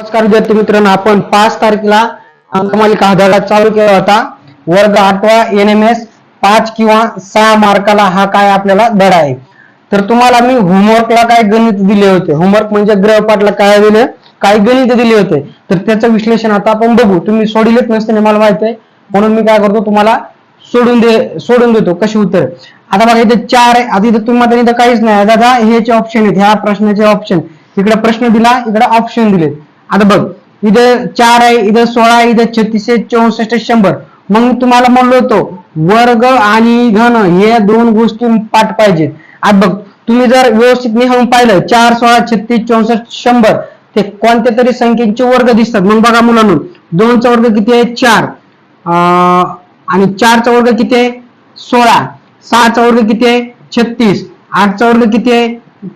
नमस्कार विद्यार्थी मित्रांनो आपण पाच तारखेला अंकमालिका हा धडा चालू केला होता. वर्ग आठवा एन एम एस पाच किंवा सहा मार्काला हा काय आपल्याला धडा आहे. तर तुम्हाला मी होमवर्कला काय गणित दिले होते? होमवर्क म्हणजे ग्रहपाठला काय दिले? काय गणित दिले होते? तर त्याचं विश्लेषण आता आपण बघू. तुम्ही सोडिलेच नसते मला माहिती आहे. म्हणून मी काय करतो तुम्हाला सोडून दे सोडून देतो. कशी उत्तर? आता बघा इथे चार आहे. आता इथे तुम्हाला इथं काहीच नाही. दादा ह्याचे ऑप्शन आहेत ह्या प्रश्नाचे ऑप्शन इकडे प्रश्न दिला इकडे ऑप्शन दिले आता बघ इथं चार आहे इथं सोळा इथं छत्तीस चौसष्ट शंभर. मग तुम्हाला म्हणलो होतो वर्ग आणि घन हे दोन गोष्टी पाठ पाहिजेत. आता बघ तुम्ही जर व्यवस्थित निहून पाहिलं चार सोळा छत्तीस चौसष्ट शंभर ते कोणत्या तरी संख्येचे वर्ग दिसतात? मग बघा मुलांनो दोनचा वर्ग किती आहे? चार. आणि चारचा वर्ग किती आहे? सोळा. सहाचा वर्ग किती आहे? छत्तीस. आठचा वर्ग किती आहे?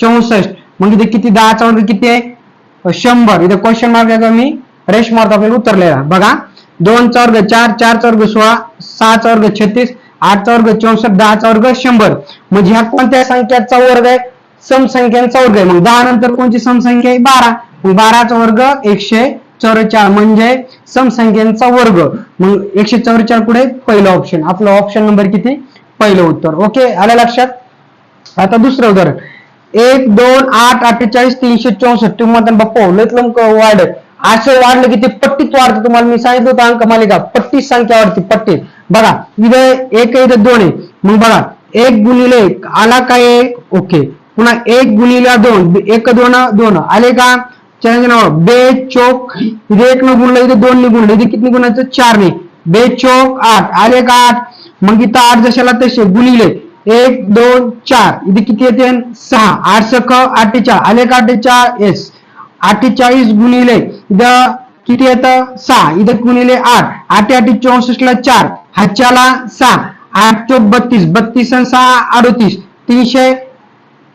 चौसष्ट. मग इथे किती? दहाचा वर्ग किती आहे? शंभर. इथं क्वेश्चन मार्क याचा मी. रेश मार्क आपल्याला उतरलेला बघा. दोन वर्ग चार चार वर्ग सोळा सहा वर्ग छत्तीस आठ वर्ग चौसष्ट दहाचा वर्ग शंभर. म्हणजे ह्या कोणत्या संख्याचा वर्ग आहे? समसंख्यांचा वर्ग आहे. मग दहा नंतर कोणती समसंख्या आहे? बारा. मग बाराचा वर्ग एकशे चौवेचाळ म्हणजे समसंख्यांचा वर्ग. मग एकशे चौवेचाळ पुढे पहिलं ऑप्शन आपलं ऑप्शन नंबर किती? पहिलं उत्तर. ओके आलं लक्षात? आता दुसरं उदाहरण. एक दोन आठ अठ्ठेचाळीस तीनशे चौसष्ट. तुम्ही बाप्पा हो, लयत लंक वाढ असं वाढलं की ते पट्टीत वाढतं. तुम्हाला मी सांगितलं होतं अंक मालिका. पट्टीत संख्या वाढते पट्टी बघा इथं एक आहे इथं दोन आहे. मग बघा एक गुणिले एक. आला काय? ओके. पुन्हा एक गुणिला दोन. एक दोन दोन. आले का? चॅलेंज नाव. बे चोक. इथे एक न गुणलं इथे दोन ने गुणलं. इथे किती गुणायचं? चार ने. बे चोक आठ. आले का आठ? मग इथं आठ जशाला तसे. गुणिले. एक दोन चार. इथे किती येते? सहा. आठ सख अठ्ठेचाळ आले का अठ्ठेचाळ येस अठ्ठेचाळीस गुणिले इथं किती येतं? सहा. इथं गुणिले आठ. आठ आठ चौसष्ट ला चार. हातच्याला सहा. आठ चो बत्तीस. बत्तीस आणि सहा अडतीस. तीनशे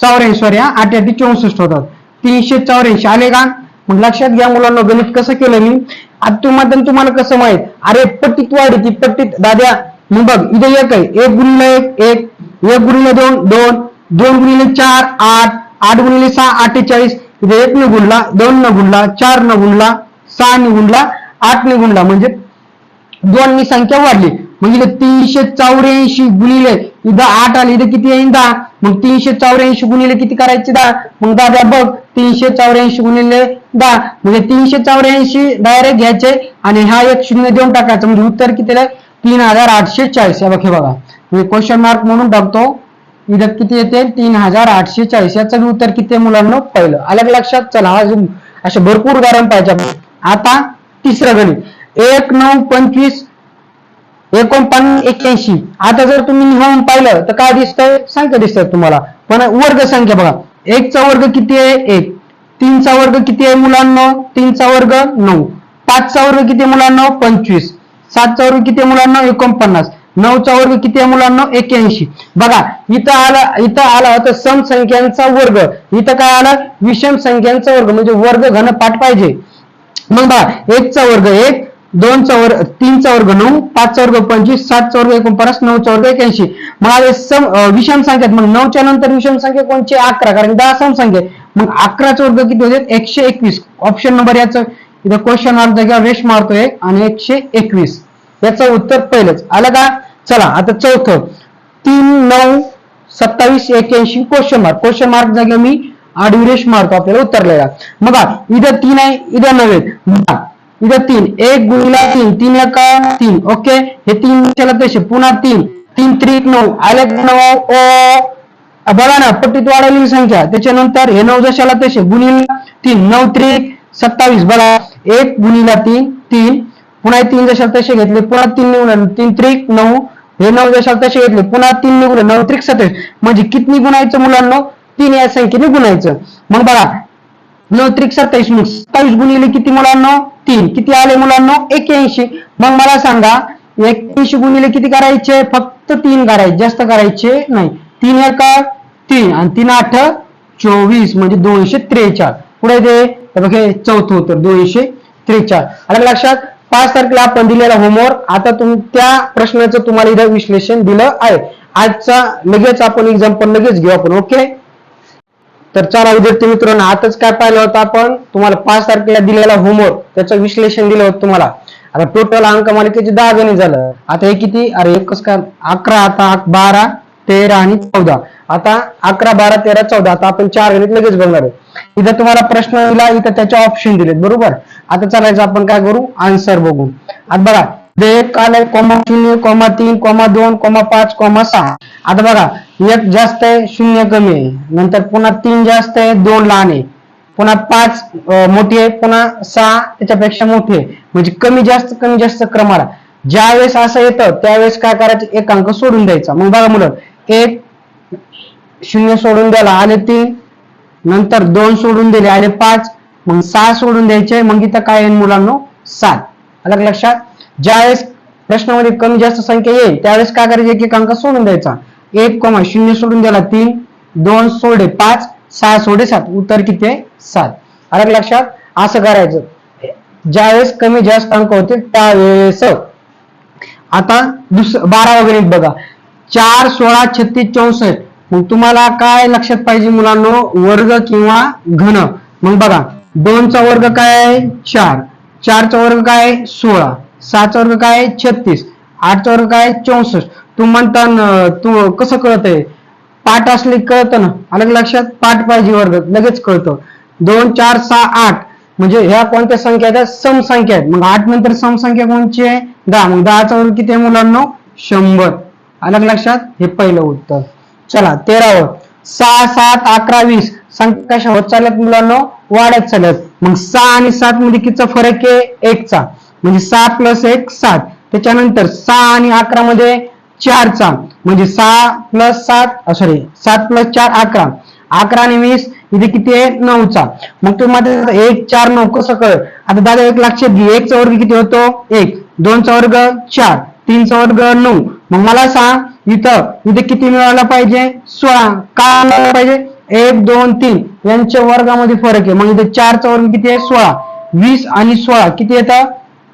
चौऱ्याऐंशी. सॉरी हा. आठ आठ चौसष्ट होतात. तीनशे चौऱ्याऐंशी. आले का मग लक्षात घ्या मुलांना गणित कसं केलं मी? आता तुम्हाला तुम्हाला कसं माहीत? अरे पट्टीत वाढ ती पट्टीत दाद्या मग बघ इथे एक आहे. एक गुणिले एक एक एक गुणिले दोन दोन. दोन गुणिले चार आठ. आठ गुणिले सहा अठ्ठेचाळीस. इथे एक न गुणला दोन न गुणला चार न गुणला सहा ने गुणला आठ ने गुणला. म्हणजे दोन नी संख्या वाढली. म्हणजे इथं तीनशे चौऱ्याऐंशी गुणिले इथं आठ आली इथं किती येईल दहा. मग तीनशे चौऱ्याऐंशी गुणिले किती करायचे? दहा. मग दादा बघ. तीनशे चौऱ्याऐंशी गुणिले दहा. म्हणजे तीनशे चौऱ्याऐंशी डायरेक्ट घ्यायचे आणि हा एक शून्य देऊन टाकायचं. म्हणजे उत्तर किती तीन हजार आठशे चाळीस. हे बघा. हे मी क्वेश्चन मार्क म्हणून टाकतो इथं किती येते? तीन हजार आठशे चाळीस. याचं उत्तर किती आहे मुलांना? पहिलं. अलग लक्षात चला. अजून असे भरपूर उदाहरण पाहिजे आता तिसरं गणित. एक नऊ पंचवीस एकोणपन्नास एक्क्याऐंशी. आता जर तुम्ही निघून पाहिलं तर काय दिसतंय? संख्या दिसतात तुम्हाला. पण वर्ग संख्या बघा. एकचा वर्ग किती आहे? एक. तीनचा वर्ग किती आहे मुलांना? तीनचा वर्ग नऊ. पाचचा वर्ग किती मुलांना? पंचवीस. सातचा वर्ग किती मुलांना? एकोणपन्नास. नऊचा वर्ग किती आहे मुलांना? एक्क्याऐंशी. बघा इथं आला इथं आला होता सम संख्यांचा वर्ग. इथं काय आला? विषम संख्यांचा वर्ग. म्हणजे वर्ग घन पाठ पाहिजे. मग बघा एकचा वर्ग एक दोनचा वर्ग तीनचा वर्ग नऊ पाचचा वर्ग पंचवीस सातचा वर्ग एकोणपन्नास नऊचा वर्ग एक्याऐंशी मग सम विषम संख्यात. मग नऊच्या नंतर विषम संख्या कोणची? अकरा. कारण दहा सम संख्या मग अकराचा वर्ग किती होते? एकशे एकवीस. ऑप्शन नंबर याचं. इथं क्वेश्चन मार्क जागा वेश मारतोय. आणि एकशे एकवीस. याचं उत्तर पहिलंच. आलं का? चला आता चौथं. तीन नऊ सत्तावीस एक्याऐंशी क्वेश्चन मार्क क्वेश्चन मार्क जागे मी आडविरेश मारतो आपल्याला उत्तरलेला. बघा इथं तीन आहे इथं नव्हे बघा, इथं तीन. एक गुणिला तीन. तीन एका तीन. ओके? हे तीन त्याला तसे? पुन्हा तीन. तीन त्रिक नऊ. आले का? नऊ ओ. बघा ना पट्टीत वाढवलेली संख्या. त्याच्यानंतर हे नऊ जशाला तसे? गुणिला तीन. नऊ त्रिक सत्तावीस. बघा एक गुणिला तीन तीन. पुन्हा तीन जशाला तसे घेतले पुन्हा तीन निघून तीन त्रिक नऊ हे नऊ जशाला तसे घेतले. पुन्हा तीन निघून नऊ त्रिक सत्तावीस. म्हणजे किती गुणायचं मुलांना? तीन या संख्येने गुणायचं मग बघा नऊ त्रिक सत्तावीस मग सत्तावीस गुणिले किती मुलांना? तीन. किती आले मुलांना? एक्क्याऐंशी. मग मला सांगा एक्क्याऐंशी गुणिले किती करायचे? फक्त तीन करायचे. जास्त करायचे नाही. तीन एका तीन. आणि तीन आठ चोवीस. म्हणजे दोनशे त्रेचाळ पुढे ते बघे चौथं उत्तर. दोनशे त्रेचाळ आलं लक्षात? पाच तारखेला आपण दिलेला होमवर्क आता तुम्ही त्या प्रश्नाचं तुम्हाला इथं विश्लेषण दिलं आहे. आजचा लगेच आपण एक्झाम्पल लगेच घेऊ आपण ओके तर चला विद्यार्थी मित्रांनो आताच काय पाहिलं होतं आपण? तुम्हाला पाच तारखेला दिलेला होमवर्क त्याचं विश्लेषण दिलं होतं तुम्हाला. आता टोटल अंक मालिकेचे दहा गणित झालं. आता हे किती? अरे एकच काय? अकरा आता बारा तेरा आणि चौदा. आता अकरा बारा तेरा चौदा. आता आपण चार गणित लगेच बघणार आहे. इथं तुम्हाला प्रश्न दिला इथं त्याचे ऑप्शन दिलेत बरोबर? आता चालायचं आपण काय करू? आन्सर बघू. आता बघा एक एक आहे कॉमा शून्य कॉमा तीन कॉमा दोन कॉमा पाच कॉमा सहा. आता बघा एक जास्त आहे शून्य कमी आहे. नंतर पुन्हा तीन जास्त आहे दोन लहान आहे. पुन्हा पाच मोठी आहे पुन्हा सहा त्याच्यापेक्षा मोठी आहे. म्हणजे कमी जास्त कमी जास्त क्रमाला. ज्या वेळेस असं येतं त्यावेळेस काय करायचं? एक अंक सोडून द्यायचा. मग बघा मुलं एक शून्य सोडून द्यायला आले तीन नंतर दोन सोडून दिले आले पाच मग सहा सोडून द्यायचे मग इथं काय येईल मुलांनो? सात अलग लक्षात. ज्यावेळेस प्रश्नामध्ये कमी जास्त संख्या येईल त्यावेळेस काय करायचं? एक एक अंक सोडून द्यायचा. एक कमा शून्य सोडून द्यायला तीन दोन सोडे पाच सहा सोडे सात. उत्तर किती आहे? सात. अलग लक्षात. असं करायचं. ज्यावेळेस कमी जास्त अंक होते त्यावेळेस. आता दुस बारा वगैरे बघा. चार सोळा छत्तीस चौसष्ट. मग तुम्हाला काय लक्षात पाहिजे मुलांनो? वर्ग किंवा घन. मग बघा. दोनचा वर्ग काय आहे? चार. चारचा वर्ग काय आहे? सोळा. सहाचा वर्ग काय आहे? छत्तीस. आठचा वर्ग काय आहे? चौसष्ट. तू म्हणता तू कसं कळत आहे पाठ असले कळतं ना? अलग लक्षात? पाठ पाहिजे वर्ग. लगेच कळतं. दोन चार सहा आठ. म्हणजे ह्या कोणत्या संख्या आहेत? समसंख्या आहेत. मग आठ नंतर समसंख्या कोणची आहे? दहा. मग दहाचा वर्ग किती आहे मुलांनो? शंभर. अलग लक्षात? हे पहिलं उत्तर. चला तेरावं. सहा सात अकरा वीस. संख्या कशा होत चालत मुलांनो? वाढत चालल्यात. मग सहा आणि सात मध्ये कितीचा फरक आहे? एकचा. म्हणजे सहा प्लस एक सात. त्याच्यानंतर सहा आणि अकरा मध्ये चारचा. म्हणजे सहा प्लस सात सॉरी सात प्लस चार अकरा. अकरा आणि वीस इथे किती आहे? नऊचा. मग तुम्हाला एक चार नऊ कसं कळ आता दादा एक लक्षात घे एकचा वर्ग किती होतो? एक. दोनचा वर्ग चार. तीनचा वर्ग नऊ. मग मला सांग इथं इथे किती मिळाला पाहिजे? सोळा. का मिळाला पाहिजे? एक दोन तीन. यांच्या वर्गामध्ये फरक आहे. मग इथे चारचा वर्ग किती आहे? सोळा. वीस आणि सोळा. किती येतात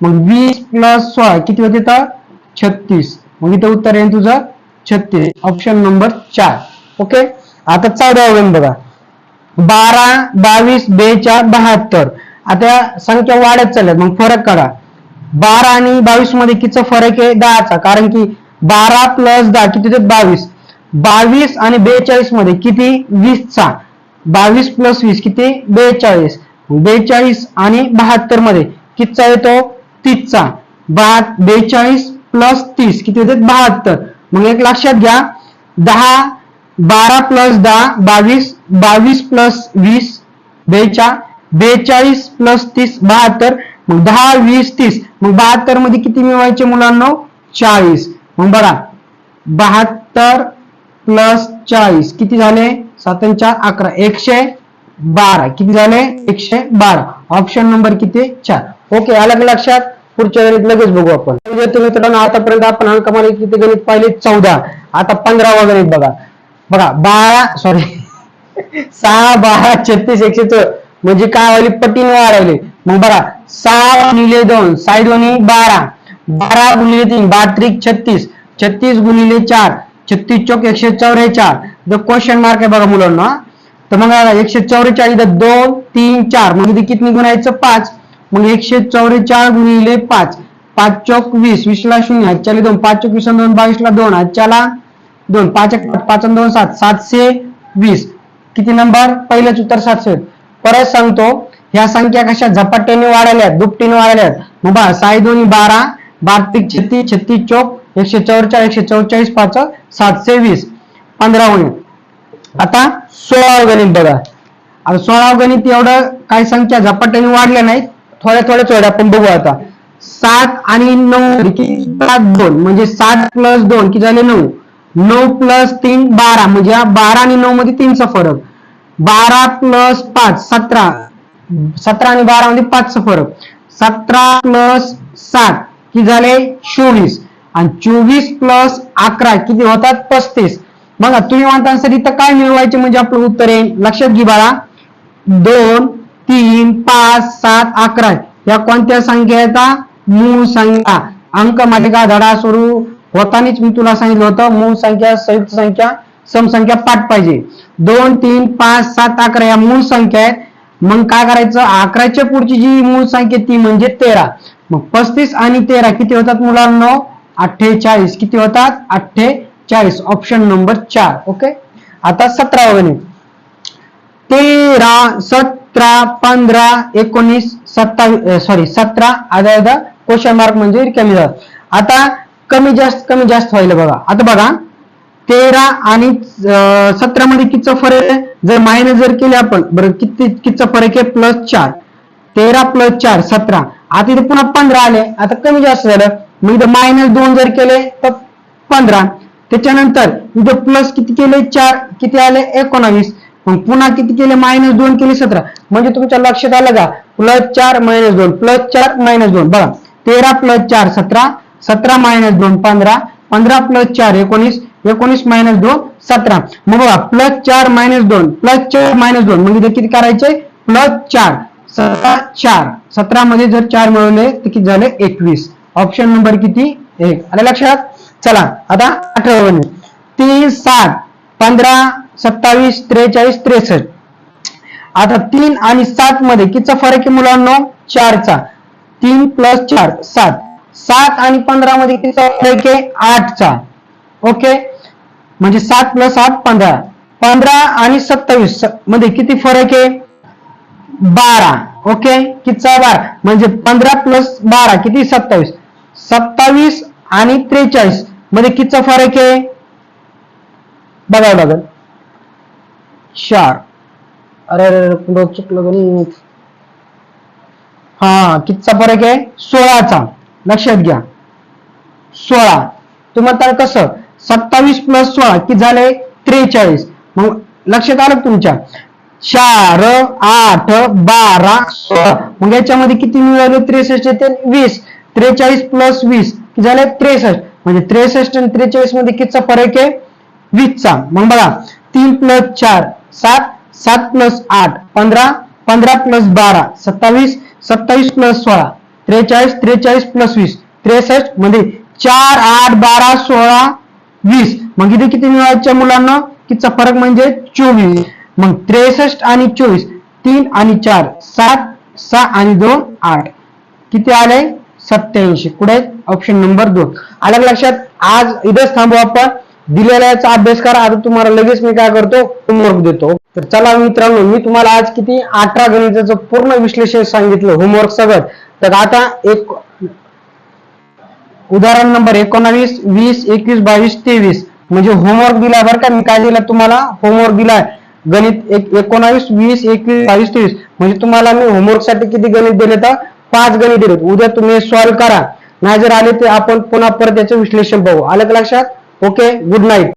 मग वीस प्लस सोळा. किती होत येतात छत्तीस. मग इथं उत्तर आहे तुझं? छत्तीस. ऑप्शन नंबर चार. ओके आता चौदा वगैरे बघा. बारा बावीस बेचा बहात्तर. आता संख्या वाढत चालल्यात. मग फरक करा. बारा आणि बावीसमध्ये कितीचा फरक आहे? दहाचा. कारण की बारा प्लस दहा. किती होते? बावीस. बावीस आणि बेचाळीसमध्ये किती? वीसचा बावीस प्लस वीस किती? बेचाळीस. बेचाळीस आणि बहात्तरमध्ये कितीचा येतो? तीसचा. बहा बेचाळीस प्लस तीस. किती होते बहात्तर. मग एक लक्षात घ्या. दहा बारा प्लस दहा बावीस. बावीस प्लस वीस बेचा. बेचाळीस प्लस तीस बहात्तर. मग दहा वीस तीस. मग बहात्तरमध्ये किती मिळवायचे मुलांना? चाळीस. मग बघा. बहात्तर प्लस चाळीस. किती झाले? सातन चार अकरा. एकशे बारा. किती झाले? एकशे बारा. ऑप्शन नंबर किती? चार. ओके अलग लक्षात? पुढच्या गणित लगेच बघू आपण. विद्यार्थी मित्रांनो आतापर्यंत आपण अंकमाने किती गणित पाहिले? चौदा. आता पंधरावा गणित बघा. बघा बारा सॉरी सहा बारा छत्तीस एकशे चौ म्हणजे काय वाली पटीने वाढवली मग बघा सहा गुणिले दोन साई दोन्ही बारा. बारा गुणिले तीन बात्रिक छत्तीस. छत्तीस गुणिले चार. छत्तीस चौक एकशे चौवेचाळ क्वेश्चन मार्क आहे बघा मुलांना. तर मग एकशे चौवेचाळीस दोन तीन चार. मग इथे किती गुणायचं पाच. मग एकशे चौवेचाळ गुणिले पाच. पाच चौक वीस. वीसला शून्य. हातच्याला दोन. पाच चौक वीस दोन दोन बावीसला दोन. हातच्याला दोन. पाच एक पाच दोन सात. सातशे वीस. किती नंबर? पहिलंच उत्तर सातशे. परत सांगतो. ह्या संख्या कशा? झपाट्याने वाढल्या दुपटीने वाढल्यात. मग बा साई दोन्ही बारा बारतीक छत्तीस छत्तीस चौक एकशे चौवेचाळीस एकशे चौवेचाळीस पाच सातशे वीस पंधरा गणित आता सोळाव गणित बघा. आता सोळा गणित एवढं काही संख्या झपाट्याने वाढल्या नाहीत. थोड्या थोड्या थोड्या आपण बघू आता. सात आणि नऊ म्हणजे सात दोन म्हणजे सात प्लस दोन किती झाले? नऊ. नऊ प्लस तीन बारा म्हणजे बारा आणि नऊ मध्ये तीनचा फरक. बारा प्लस पाच सतरा. सतरा आणि बारा मध्ये पाचचा फरक. सतरा प्लस सात किती झाले? चोवीस. आणि चोवीस प्लस अकरा किती होतात? पस्तीस. बघा तुम्ही म्हणता सर इथं काय मिळवायचे म्हणजे आपलं उत्तर आहे? लक्षात घे बाळा. दोन तीन पाच सात अकरा. या कोणत्या संख्येचा मूळ संख्या. अंक मालिका धडा सुरू. होतानीच मी तुला सांगितलं होतं मूळ संख्या संयुक्त संख्या समसंख्या पाठ पाहिजे. दोन तीन पाच सात अकरा या मूळ संख्या आहेत. मग काय करायचं? अकराच्या पुढची जी मूळ संख्या आहे ती म्हणजे तेरा. मग पस्तीस आणि तेरा किती होतात मुलांना? अठ्ठेचाळीस. किती होतात? अठ्ठेचाळीस. ऑप्शन नंबर चार. ओके आता सतरा गणित. तेरा सतरा पंधरा एकोणीस सत्तावीस सॉरी सतरा आता क्वेश्चन मार्क म्हणजे कमी झालं आता कमी जास्त कमी जास्त व्हायला बघा. आता बघा. तेरा आणि सतरा मध्ये कितीचा फरक आहे? जर मायनस जर केले आपण बरं किती कितीचा फरक आहे? प्लस चार. तेरा प्लस चार सतरा. आता इथे पुन्हा पंधरा आले. आता कमी जास्त झालं. मी इथं मायनस दोन जर केले तर पंधरा. त्याच्यानंतर इथं प्लस किती केले? चार. किती आले? एकोणावीस. मग पुन्हा किती केले? मायनस दोन केले सतरा. म्हणजे तुमच्या लक्षात आलं का? प्लस चार मायनस दोन. प्लस चार मायनस दोन. बघा. तेरा प्लस चार सतरा. सतरा मायनस दोन पंधरा. पंधरा प्लस चार एकोणीस. एकोणीस मायनस दोन सतरा. मग बघा प्लस चार मायनस दोन. प्लस चार मायनस दोन. मग इथे किती करायचे? प्लस चार. सतरा चार. सतरा मध्ये जर चार मिळवले तर किती झाले? एकवीस. ऑप्शन नंबर किती? एक. आले लक्षात? चला आता अठरा तीन सात पंधरा सत्तावीस त्रेचाळीस त्रेसष्ट. आता तीन आणि सात मध्ये कितीचा फरक आहे मुलांना? चारचा. तीन प्लस चार सात. सात आणि पंधरा मध्ये कितीचा फरक आहे? आठचा. ओके? म्हणजे सात प्लस आठ पंधरा. पंधरा आणि सत्तावीस स- मध्ये किती फरक आहे? बारा. ओके? कितीचा बारा? म्हणजे पंधरा प्लस बारा किती? सत्तावीस. सत्तावीस आणि त्रेचाळीस. मध्ये कितचा फरक आहे? बघावं लागेल चार. अरे अरे अरे, पुढं चुकलं हा कितीचा फरक आहे? सोळाचा. लक्षात घ्या. सोळा. तुम्हाला कसं? सत्तावीस प्लस सोळा किती झाले त्रेचाळीस. मग लक्षात आलं तुमच्या? चार आठ बारा सोळा. मग याच्यामध्ये किती मिळाले? त्रेसष्ट येते. वीस. त्रेचाळीस प्लस वीस. झाले? त्रेसष्ट. म्हणजे त्रेसष्ट आणि त्रेचाळीसमध्ये कितीचा फरक आहे? वीसचा. मग बघा. तीन प्लस चार सात. सात प्लस आठ पंधरा. पंधरा प्लस बारा सत्तावीस. सत्तावीस प्लस सोळा. त्रेचाळीस त्रेचाळीस प्लस वीस. त्रेसष्ट म्हणजे चार आठ बारा सोळा वीस. मग इथे किती मिळायच्या मुलांना? कितीचा फरक म्हणजे? चोवीस. मग त्रेसष्ट आणि चोवीस तीन आणि चार सात सहा आणि दोन आठ. किती आले? सत्याऐंशी कुठे? ऑप्शन नंबर दोन. आलं लक्षात? आज इथेच थांबू आपण. दिलेला याचा अभ्यास करा. आता तुम्हाला लगेच मी काय करतो? होमवर्क देतो. तर चला मित्रांनो मी तुम्हाला आज किती? अठरा गणिताचं पूर्ण विश्लेषण सांगितलं. होमवर्क सगळं. तर आता एक उदाहरण नंबर एकोणावीस वीस एकवीस बावीस तेवीस. म्हणजे होमवर्क दिला बरं का? मी काय दिला तुम्हाला? होमवर्क दिलाय. गणित एक एकोणावीस वीस एकवीस बावीस तेवीस. म्हणजे तुम्हाला मी होमवर्कसाठी किती गणित दिले तर? पाच गणित दिले उद्या तुम्ही सॉल्व्ह करा. नाही जर आले ते आपण पुन्हा परत त्याचं विश्लेषण पाहू आलं का लक्षात? Okay good night